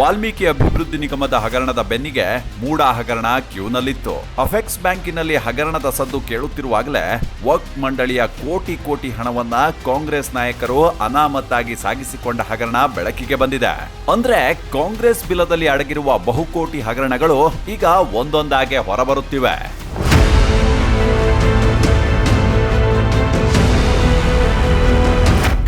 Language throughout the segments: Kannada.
ವಾಲ್ಮೀಕಿ ಅಭಿವೃದ್ಧಿ ನಿಗಮದ ಹಗರಣದ ಬೆನ್ನಿಗೆ ಮೂಡ ಹಗರಣ ಕ್ಯೂನಲ್ಲಿತ್ತು. ಅಫೆಕ್ಸ್ ಬ್ಯಾಂಕಿನಲ್ಲಿ ಹಗರಣದ ಸದ್ದು ಕೇಳುತ್ತಿರುವಾಗಲೇ ವಕ್ ಮಂಡಳಿಯ ಕೋಟಿ ಕೋಟಿ ಹಣವನ್ನ ಕಾಂಗ್ರೆಸ್ ನಾಯಕರು ಅನಾಮತ್ತಾಗಿ ಸಾಗಿಸಿಕೊಂಡ ಹಗರಣ ಬೆಳಕಿಗೆ ಬಂದಿದೆ. ಅಂದ್ರೆ ಕಾಂಗ್ರೆಸ್ ಬಿಲದಲ್ಲಿ ಅಡಗಿರುವ ಬಹುಕೋಟಿ ಹಗರಣಗಳು ಈಗ ಒಂದೊಂದಾಗೆ ಹೊರಬರುತ್ತಿವೆ.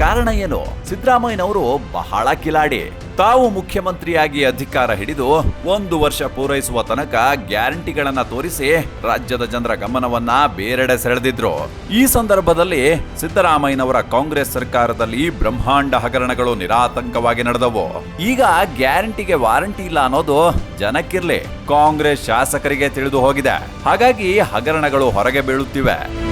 ಕಾರಣ ಏನು? ಸಿದ್ದರಾಮಯ್ಯನವರು ಬಹಳ ಕಿಲಾಡಿ. ತಾವು ಮುಖ್ಯಮಂತ್ರಿಯಾಗಿ ಅಧಿಕಾರ ಹಿಡಿದು ಒಂದು ವರ್ಷ ಪೂರೈಸುವ ತನಕ ಗ್ಯಾರಂಟಿಗಳನ್ನ ತೋರಿಸಿ ರಾಜ್ಯದ ಜನರ ಗಮನವನ್ನ ಬೇರೆಡೆ ಸೆಳೆದಿದ್ರು. ಈ ಸಂದರ್ಭದಲ್ಲಿ ಸಿದ್ದರಾಮಯ್ಯನವರ ಕಾಂಗ್ರೆಸ್ ಸರ್ಕಾರದಲ್ಲಿ ಬ್ರಹ್ಮಾಂಡ ಹಗರಣಗಳು ನಿರಾತಂಕವಾಗಿ ನಡೆದವು. ಈಗ ಗ್ಯಾರಂಟಿಗೆ ವಾರಂಟಿ ಇಲ್ಲ ಅನ್ನೋದು ಜನಕ್ಕಿರ್ಲಿ ಕಾಂಗ್ರೆಸ್ ಶಾಸಕರಿಗೆ ತಿಳಿದು ಹೋಗಿದೆ. ಹಾಗಾಗಿ ಹಗರಣಗಳು ಹೊರಗೆ ಬೀಳುತ್ತಿವೆ.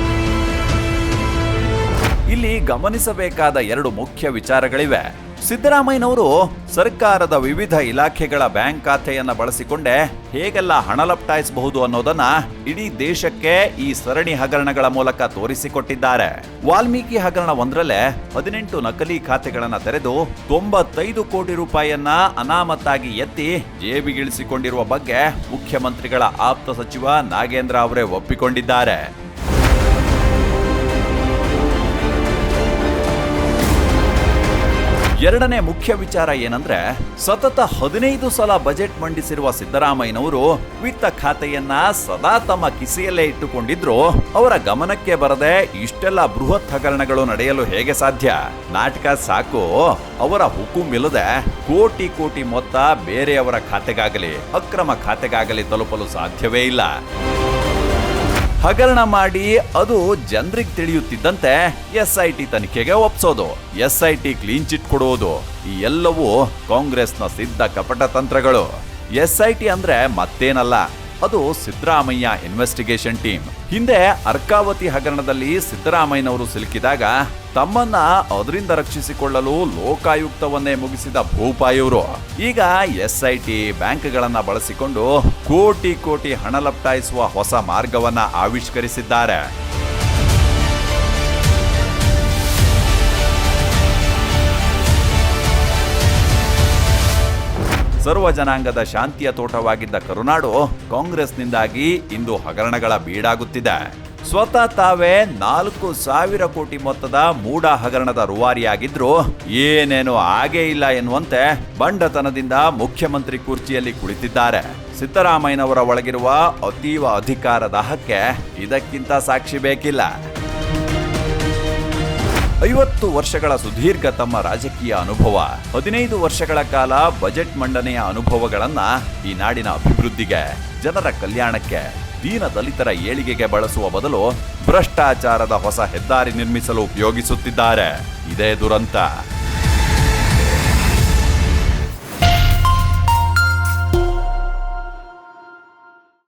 ಇಲ್ಲಿ ಗಮನಿಸಬೇಕಾದ ಎರಡು ಮುಖ್ಯ ವಿಚಾರಗಳಿವೆ. ಸಿದ್ದರಾಮಯ್ಯನವರು ಸರ್ಕಾರದ ವಿವಿಧ ಇಲಾಖೆಗಳ ಬ್ಯಾಂಕ್ ಖಾತೆಯನ್ನು ಬಳಸಿಕೊಂಡೇ ಹೇಗೆಲ್ಲ ಹಣ ಲಪ್ಟಾಯಿಸಬಹುದು ಅನ್ನೋದನ್ನ ಇಡೀ ದೇಶಕ್ಕೆ ಈ ಸರಣಿ ಹಗರಣಗಳ ಮೂಲಕ ತೋರಿಸಿಕೊಟ್ಟಿದ್ದಾರೆ. ವಾಲ್ಮೀಕಿ ಹಗರಣ ಒಂದರಲ್ಲೇ ಹದಿನೆಂಟು ನಕಲಿ ಖಾತೆಗಳನ್ನು ತೆರೆದು ತೊಂಬತ್ತೈದು ಕೋಟಿ ರೂಪಾಯಿಯನ್ನ ಅನಾಮತ್ತಾಗಿ ಎತ್ತಿ ಜೇಬಿಗಿಳಿಸಿಕೊಂಡಿರುವ ಬಗ್ಗೆ ಮುಖ್ಯಮಂತ್ರಿಗಳ ಆಪ್ತ ಸಚಿವ ನಾಗೇಂದ್ರ ಅವರೇ ಒಪ್ಪಿಕೊಂಡಿದ್ದಾರೆ. ಎರಡನೇ ಮುಖ್ಯ ವಿಚಾರ ಏನಂದ್ರೆ, ಸತತ ಹದಿನೈದು ಸಲ ಬಜೆಟ್ ಮಂಡಿಸಿರುವ ಸಿದ್ದರಾಮಯ್ಯನವರು ವಿತ್ತ ಖಾತೆಯನ್ನ ಸದಾ ತಮ್ಮ ಕಿಸೆಯಲ್ಲೇ ಇಟ್ಟುಕೊಂಡಿದ್ರು. ಅವರ ಗಮನಕ್ಕೆ ಬರದೆ ಇಷ್ಟೆಲ್ಲ ಬೃಹತ್ ಹಗರಣಗಳು ನಡೆಯಲು ಹೇಗೆ ಸಾಧ್ಯ? ನಾಟಕ ಸಾಕು. ಅವರ ಹುಕುಮಿಲ್ಲದೆ ಕೋಟಿ ಕೋಟಿ ಮೊತ್ತ ಬೇರೆಯವರ ಖಾತೆಗಾಗಲಿ, ಅಕ್ರಮ ಖಾತೆಗಾಗಲಿ ತಲುಪಲು ಸಾಧ್ಯವೇ ಇಲ್ಲ. ಹಗರಣ ಮಾಡಿ ಅದು ಜನರಿಗೆ ತಿಳಿಯುತ್ತಿದ್ದಂತೆ ಎಸ್ ಐ ಟಿ ತನಿಖೆಗೆ ಒಪ್ಸೋದು S I T clean chit ಕೊಡುವುದು ಈ ಎಲ್ಲವೂ ಕಾಂಗ್ರೆಸ್ನ ಸಿದ್ಧ ಕಪಟ ತಂತ್ರಗಳು. ಎಸ್ ಐ ಟಿ ಅಂದ್ರೆ ಮತ್ತೇನಲ್ಲ, ಅದು ಸಿದ್ದರಾಮಯ್ಯ ಇನ್ವೆಸ್ಟಿಗೇಷನ್ ಟೀಮ್ ಹಿಂದೆ ಅರ್ಕಾವತಿ ಹಗರಣದಲ್ಲಿ ಸಿದ್ದರಾಮಯ್ಯನವರು ಸಿಲುಕಿದಾಗ ತಮ್ಮನ್ನ ಅದರಿಂದ ರಕ್ಷಿಸಿಕೊಳ್ಳಲು ಲೋಕಾಯುಕ್ತವನ್ನೇ ಮುಗಿಸಿದ ಭೂಪಾಯವರು ಈಗ ಎಸ್ ಐ ಟಿ ಬ್ಯಾಂಕ್ಗಳನ್ನ ಬಳಸಿಕೊಂಡು ಕೋಟಿ ಕೋಟಿ ಹಣ ಲಪ್ಟಾಯಿಸುವ ಹೊಸ ಮಾರ್ಗವನ್ನ ಆವಿಷ್ಕರಿಸಿದ್ದಾರೆ. ಸರ್ವ ಜನಾಂಗದ ಶಾಂತಿಯ ತೋಟವಾಗಿದ್ದ ಕರುನಾಡು ಕಾಂಗ್ರೆಸ್ನಿಂದಾಗಿ ಇಂದು ಹಗರಣಗಳ ಬೀಡಾಗುತ್ತಿದೆ. ಸ್ವತಃ ತಾವೇ ನಾಲ್ಕು ಸಾವಿರ ಕೋಟಿ ಮೊತ್ತದ ಮೂಡ ಹಗರಣದ ರುವಾರಿಯಾಗಿದ್ರು. ಏನೇನು ಆಗೇ ಇಲ್ಲ ಎನ್ನುವಂತೆ ಬಂಡತನದಿಂದ ಮುಖ್ಯಮಂತ್ರಿ ಕುರ್ಚಿಯಲ್ಲಿ ಕುಳಿತಿದ್ದಾರೆ. ಸಿದ್ದರಾಮಯ್ಯನವರ ಒಳಗಿರುವ ಅತೀವ ಅಧಿಕಾರ ದಾಹಕ್ಕೆ ಇದಕ್ಕಿಂತ ಸಾಕ್ಷಿ ಬೇಕಿಲ್ಲ. ಐವತ್ತು ವರ್ಷಗಳ ಸುದೀರ್ಘ ತಮ್ಮ ರಾಜಕೀಯ ಅನುಭವ, ಹದಿನೈದು ವರ್ಷಗಳ ಕಾಲ ಬಜೆಟ್ ಮಂಡನೆಯ ಅನುಭವಗಳನ್ನ ಈ ನಾಡಿನ ಅಭಿವೃದ್ಧಿಗೆ, ಜನರ ಕಲ್ಯಾಣಕ್ಕೆ, ದೀನ ದಲಿತರ ಏಳಿಗೆಗೆ ಬಳಸುವ ಬದಲು ಭ್ರಷ್ಟಾಚಾರದ ಹೊಸ ಹೆದ್ದಾರಿ ನಿರ್ಮಿಸಲು ಉಪಯೋಗಿಸುತ್ತಿದ್ದಾರೆ. ಇದೇ ದುರಂತ.